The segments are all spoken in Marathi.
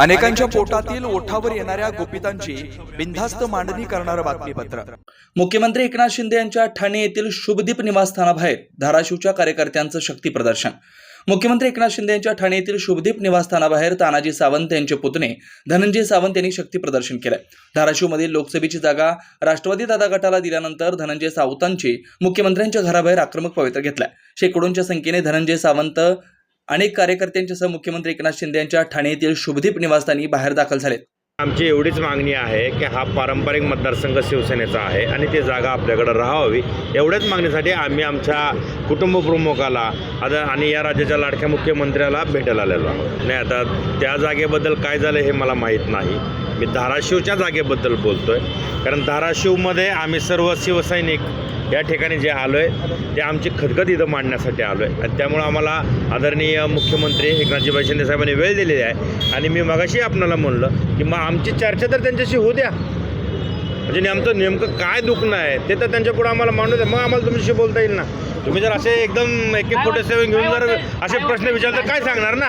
अनेकांच्या पोटातील ओठावर येणाऱ्या गोपितांची बिनधास्त मांडणी करणारं बातमीपत्र. मुख्यमंत्री एकनाथ शिंदे यांच्या ठाणे येथील शुभदीप निवासस्थानाबाहेर धाराशिवच्या कार्यकर्त्यांचं शक्ती प्रदर्शन. मुख्यमंत्री एकनाथ शिंदे यांच्या ठाणे येथील शुभदीप निवासस्थानाबाहेर तानाजी सावंत यांचे पुतणे धनंजय सावंत यांनी शक्ती प्रदर्शन केलं धाराशिवमधील लोकसभेची जागा राष्ट्रवादी दादा गटाला दिल्यानंतर धनंजय सावंतांची मुख्यमंत्र्यांच्या घराबाहेर आक्रमक पवित्र घेतलाय. शेकडोंच्या संख्येने धनंजय सावंत अनेक कार्यकर्त्यांच्यासह मुख्यमंत्री एकनाथ शिंदे यांच्या ठाणे येथील शुभदीप निवासस्थानी बाहेर दाखल झालेत आमची एवढीच मागणी आहे की हा पारंपरिक मतदारसंघ शिवसेनेचा आहे आणि ती जागा आपल्याकडे राहावी. एवढ्याच मागणीसाठी आम्ही आमच्या कुटुंबप्रमुखाला आता आणि या राज्याच्या लाडक्या मुख्यमंत्र्याला भेटायला आलेलो आहोत. नाही आता त्या जागेबद्दल काय झालं हे मला माहीत नाही. मी धाराशिवच्या जागेबद्दल बोलतो आहे कारण धाराशिवमध्ये आम्ही सर्व शिवसैनिक या ठिकाणी जे आलो आहे ते आमची खदखद इथं मांडण्यासाठी आलो आहे आणि त्यामुळं आम्हाला आदरणीय मुख्यमंत्री एकनाथजीभाई शिंदे साहेबांनी वेळ दिलेली आहे. आणि मी मगाशी आपणाला म्हणलं की मग आमची चर्चा तर त्यांच्याशी होऊ द्या. म्हणजे नेमकं नेमकं काय दुखणं आहे ते तर त्यांच्या पुढे आम्हाला मांडू द्या. मग आम्हाला तुमच्याशी बोलता येईल ना. तुम्ही जर असे एकदम एक एक कोटे सेवन घेऊन जर असे प्रश्न विचारले तर काय सांगणार ना?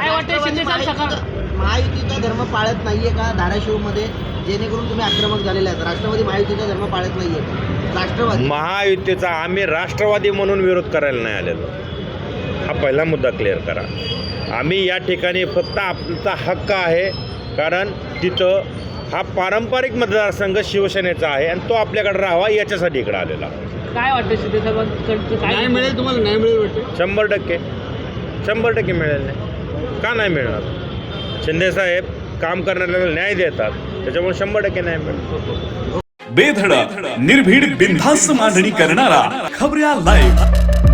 महायुतीचा धर्म पाळत नाहीये का धाराशिवमध्ये? जेणेकरून तुम्ही आक्रमक झालेले आहेत. राष्ट्रवादी महायुतीचा धर्म पाळत नाहीये. का राष्ट्रवादी. महायुतीचा आम्ही राष्ट्रवादी म्हणून विरोध करायला नाही आलेलो. हा पहिला मुद्दा क्लिअर करा. आम्ही या ठिकाणी फक्त आमचा हक्क आहे. कारण तिथं हा पारंपरिक मतदारसंघ शिवसेनेचा आहे आणि तो आपल्याकडे राहावा याच्यासाठी इकडे आलेला. काय वाटतं शिंदे साहेबांकडचं काय नाही मिळेल तुम्हाला नाही मिळेल वाटतं. शंभर टक्के. शंभर टक्के मिळेल नाही. का नाही मिळणार? शिंदेसाहेब काम करणाऱ्याला न्याय देतात. त्याच्यामुळे शंभर टक्के न्याय मिळतो बेधडक निर्भीड बिनधास्त मांडणी करणारा खबऱ्या लाईव्ह